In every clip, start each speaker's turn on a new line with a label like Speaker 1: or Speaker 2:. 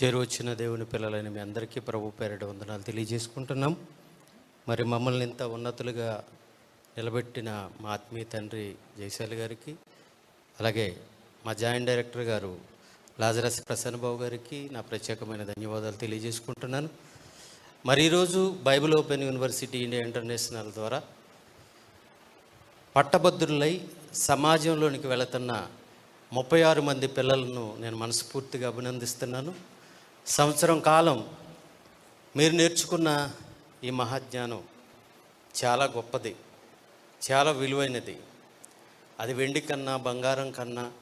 Speaker 1: చేరువచ్చిన దేవుని పిల్లలైన మీ అందరికీ ప్రభు పేరిట వందనాలు తెలియజేసుకుంటున్నాం. మరి మమ్మల్ని ఇంత ఉన్నతులుగా నిలబెట్టిన మా ఆత్మీయ తండ్రి జయశాలి గారికి అలాగే మా joint director garu Lazarus Prasanna Babu గారికి నా ప్రత్యేకమైన ధన్యవాదాలు తెలియజేసుకుంటున్నాను. మరి ఈరోజు Bible open university India international ద్వారా పట్టభద్రులై సమాజంలోనికి వెళుతున్న ముప్పై ఆరు మంది పిల్లలను నేను మనస్ఫూర్తిగా అభినందిస్తున్నాను. సంవత్సరం కాలం మీరు నేర్చుకున్న ఈ మహాజ్ఞానం చాలా గొప్పది చాలా విలువైనది. అది వెండి కన్నా బంగారం కన్నా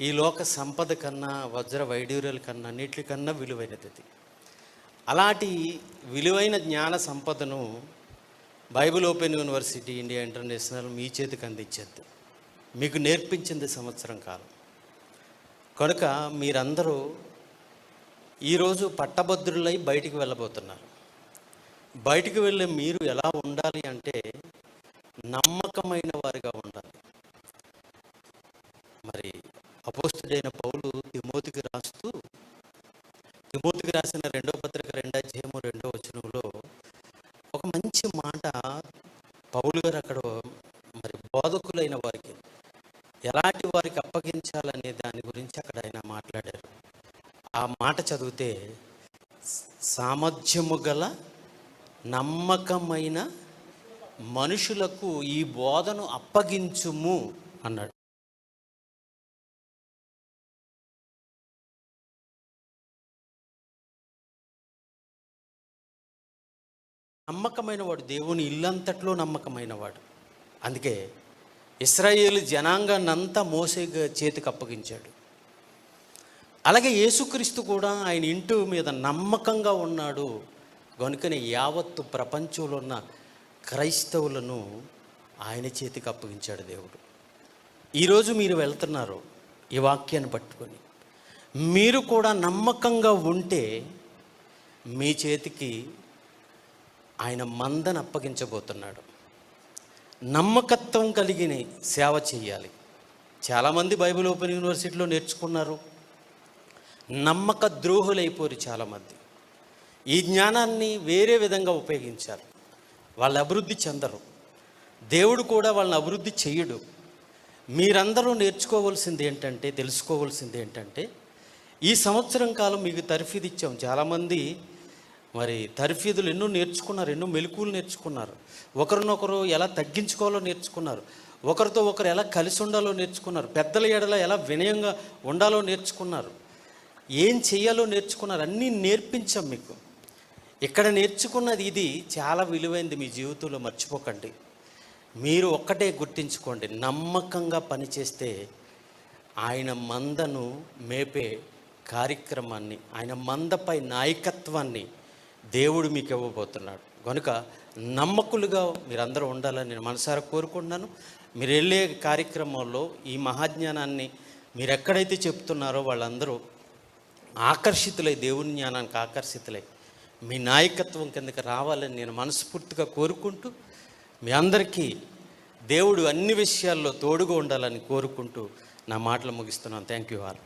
Speaker 1: ఈ లోక సంపద కన్నా వజ్ర వైడూర్యాల కన్నా అన్నిటికన్నా విలువైనది అది అలాంటి విలువైన జ్ఞాన సంపదను Bible open university India international మీ చేతికి అందించేద్ది మీకు నేర్పించింది సంవత్సరం కాలం. కనుక మీరందరూ ఈరోజు పట్టభద్రులై బయటికి వెళ్ళబోతున్నారు. బయటికి వెళ్ళే మీరు ఎలా ఉండాలి అంటే నమ్మకమైన వారిగా ఉండాలి. మరి అపోస్తుడైన పౌలు తిమోతికి రాస్తూ తిమోతికి రాసిన రెండో పత్రిక రెండో అధ్యాయము రెండో వచనంలో ఒక మంచి మాట పౌలు గారు అక్కడ మరి బోధకులైన వారికి ఎలాంటి వారికి అప్పగించాలనే దాని గురించి అక్కడ ఆయన మాట్లాడారు ఆ మాట చదివితే సామర్థ్యము గల నమ్మకమైన మనుషులకు ఈ బోధను అప్పగించుము అన్నాడు. నమ్మకమైన వాడు దేవుని ఇల్లంతట్లో నమ్మకమైన వాడు. అందుకే ఇస్రాయేల్ జనాంగాన్నంతా మోసే చేతికి అప్పగించాడు. అలాగే యేసుక్రీస్తు కూడా ఆయన ఇంటి మీద నమ్మకంగా ఉన్నాడు. కనుకనే యావత్తు ప్రపంచంలో ఉన్న క్రైస్తవులను ఆయన చేతికి అప్పగించాడు దేవుడు. ఈరోజు మీరు వెళ్తున్నారు ఈ వాక్యాన్ని పట్టుకొని. మీరు కూడా నమ్మకంగా ఉంటే మీ చేతికి ఆయన మందని అప్పగించబోతున్నాడు. నమ్మకత్వం కలిగిన సేవ చేయాలి. చాలామంది బైబిల్ ఓపెన్ యూనివర్సిటీలో నేర్చుకున్నారు. నమ్మక ద్రోహులైపోరు చాలామంది. ఈ జ్ఞానాన్ని వేరే విధంగా ఉపయోగించారు. వాళ్ళు అభివృద్ధి చెందరు. దేవుడు కూడా వాళ్ళని అభివృద్ధి చేయడు మీరందరూ నేర్చుకోవాల్సింది ఏంటంటే తెలుసుకోవాల్సింది ఏంటంటే ఈ సంవత్సరం కాలం మీకు తర్ఫీదు ఇచ్చాం చాలామంది మరి తర్ఫీదులు ఎన్నో నేర్చుకున్నారు ఎన్నో మెలకువలు నేర్చుకున్నారు. ఒకరినొకరు ఎలా తగ్గించుకోవాలో నేర్చుకున్నారు. ఒకరితో ఒకరు ఎలా కలిసి ఉండాలో నేర్చుకున్నారు. పెద్దల ఎడల ఎలా వినయంగా ఉండాలో నేర్చుకున్నారు. ఏం చేయాలో నేర్చుకున్నారు అన్నీ నేర్పించాం మీకు. ఇక్కడ నేర్చుకున్నది ఇది చాలా విలువైంది మీ జీవితంలో మర్చిపోకండి. మీరు ఒక్కటే గుర్తించుకోండి నమ్మకంగా పనిచేస్తే ఆయన మందను మేపే కార్యక్రమాన్ని ఆయన మందపై నాయకత్వాన్ని దేవుడు మీకు ఇవ్వబోతున్నాడు. కనుక నమ్మకులుగా మీరందరూ ఉండాలని నేను మనసారా కోరుకుంటున్నాను. మీరు వెళ్ళే కార్యక్రమంలో ఈ మహాజ్ఞానాన్ని మీరు ఎక్కడైతే చెప్తున్నారో వాళ్ళందరూ ఆకర్షితులై దేవుని జ్ఞానానికి ఆకర్షితులై మీ నాయకత్వం కిందకి రావాలని నేను మనస్ఫూర్తిగా కోరుకుంటూ మీ అందరికీ దేవుడు అన్ని విషయాల్లో తోడుగా ఉండాలని కోరుకుంటూ నా మాటలు ముగిస్తున్నాను. Thank you all